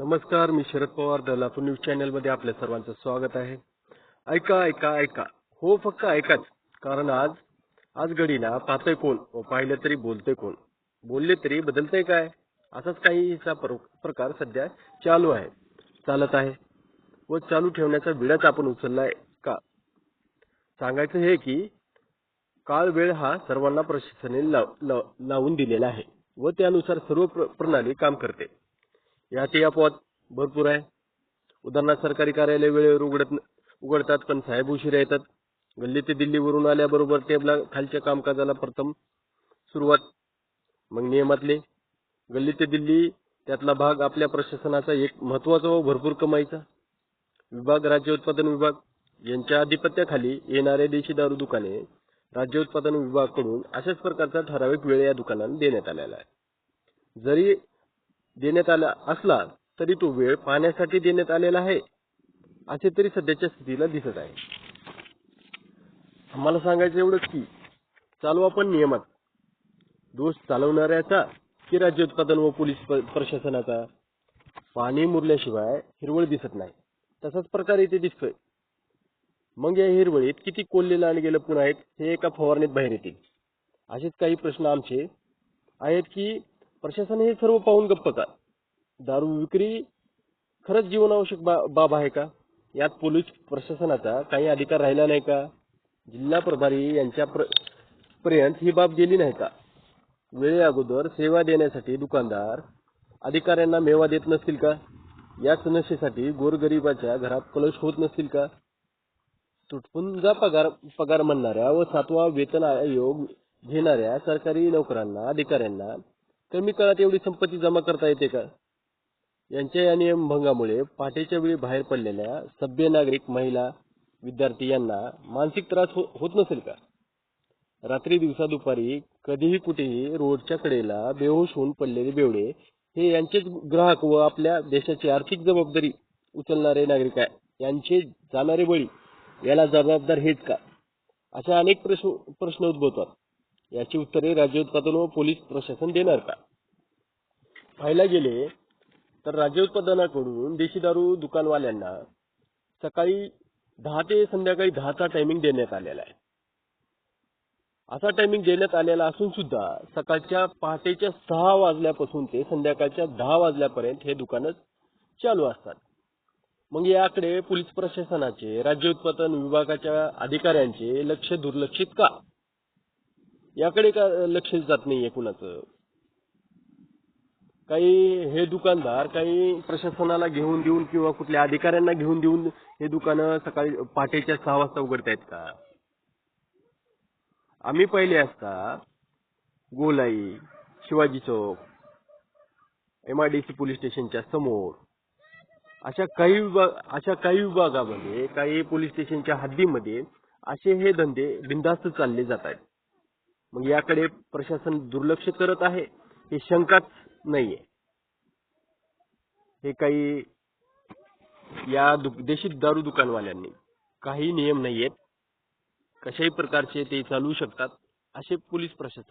नमस्कार मी Sharad Pawar the Latur news चॅनलमध्ये आपल्या सर्वांचं स्वागत आहे. ऐका ऐका ऐका. हो फक्त ऐकाच. कारण आज आज घडीला पाहतोय कोण? व पाहिलं तरी बोलतोय कोण? बोलले तरी बदलतंय काय? असाच काहीचा प्रकार सध्या चालू आहे. चालत आहे. व चालू ठेवण्याचा विडाच आपण उचललाय का? सांगायचं हे की काळ वेळ हा सर्वांना प्रशासनाने लाव- लाव- लावून दिलेला आहे. व त्यानुसार सर्व प्र- प्रणाली काम करते. यातही अपवाद भरपूर आहे. उदाहरणार्थ सरकारी कार्यालय वेळेवर उघडत उघडतात पण साहेब उशिरा येतात. गल्ली ते दिल्लीवरून आल्याबरोबर टेबला खालच्या कामकाजाला प्रथम सुरुवात मग नियमातले. गल्ली ते दिल्ली त्यातला भाग आपल्या प्रशासनाचा एक महत्त्वाचा व भरपूर कमाईचा. विभाग राज्य उत्पादन विभाग यांच्या आधिपत्याखाली येणारे देशी दारू दुकाने राज्य उत्पादन विभागाकडून अशाच प्रकारचा ठराविक वेळ या दुकानांना देण्यात आलेला आहे. जरी देण्यात आला असला तरी तो वेळ पाहण्यासाठी देण्यात आलेला आहे असे तरी सध्याच्या स्थितीला दिसत आहे. आम्हाला सांगायचं एवढंच की चालू आपण नियमात. दोष चालवणाऱ्याचा की राज्य उत्पादन व पोलीस प्रशासनाचा पाणी मुरल्याशिवाय हिरवळ दिसत नाही. तसाच प्रकार इथे दिसतोय. मग या हिरवळीत किती कोल्हे आणि गेलं पुन्हा आहेत हे एका फवारणीत बाहेर येतील. असेच काही प्रश्न आमचे आहेत की प्रशासन हे सर्व पाहून गप्प का? दारू विक्री खरंच जीवनावश्यक बा बाब आहे का? यात पोलीस प्रशासनाचा काही अधिकार राहिला नाही का? जिल्हा प्रभारी यांच्या प्र पर्यंत ही बाब गेली नाही का? वेळे अगोदर सेवा देण्यासाठी दुकानदार अधिकाऱ्यांना मेवा देत नसतील का? याच नशेसाठी गोरगरिबाच्या घरात कलश होत नसतील का? तुटपुंजा पगार पगार म्हणणाऱ्या व सातवा वेतन आयोग घेणाऱ्या सरकारी नोकरांना अधिकाऱ्यांना कमी काळात एवढी संपत्ती जमा करता येते का? यांच्या या नियमभंगामुळे पहाटेच्या वेळी बाहेर पडलेल्या सभ्य नागरिक महिला विद्यार्थी यांना मानसिक त्रास हो- होत नसेल का? रात्री दिवसा दुपारी कधीही कुठेही रोडच्या कडेला बेहोश होऊन पडलेले बेवडे हे यांचेच ग्राहक व आपल्या देशाची आर्थिक जबाबदारी उचलणारे नागरिक आहे. यांचे जाणारे बळी याला जबाबदार हेच का? अशा अनेक प्रश्न प्रश्न उद्भवतात. याची उत्तरे राज्य उत्पादन व पोलीस प्रशासन देणार का? पाहायला गेले तर राज्य उत्पादनाकडून देशी दारू दुकानवाल्यांना सकाळी दहा ते संध्याकाळी दहाचा टायमिंग देण्यात आलेला आहे. असा टायमिंग देण्यात आलेला असून सुद्धा सकाळच्या पहाटेच्या सहा वाजल्यापासून ते संध्याकाळच्या दहा वाजल्यापर्यंत हे दुकानं चालू असतात. मग याकडे पोलीस प्रशासनाचे राज्य उत्पादन विभागाच्या अधिकाऱ्यांचे लक्ष दुर्लक्षित का? याकडे का लक्ष जात नाहीये कुणाचं? काही हे दुकानदार काही प्रशासनाला घेऊन देऊन किंवा कुठल्या अधिकाऱ्यांना घेऊन देऊन हे दुकानं सकाळी पहाटेच्या सहा वाजता उघडतायत का? आम्ही पहिले असता Golai Shivaji Chowk M I D C police स्टेशनच्या समोर अशा काही विभाग अशा काही विभागामध्ये काही पोलीस स्टेशनच्या हद्दीमध्ये असे हे धंदे बिनधास्त चालले जात आहेत मग याकडे प्रशासन दुर्लक्ष करत आहे? हे शंकाच नाहीये. हे काही या दु- देशी दारू दुकानवाल्यांनी काही नियम नाहीयेत. कशाही प्रकारचे ते चालू शकतात असे पोलीस प्रशासन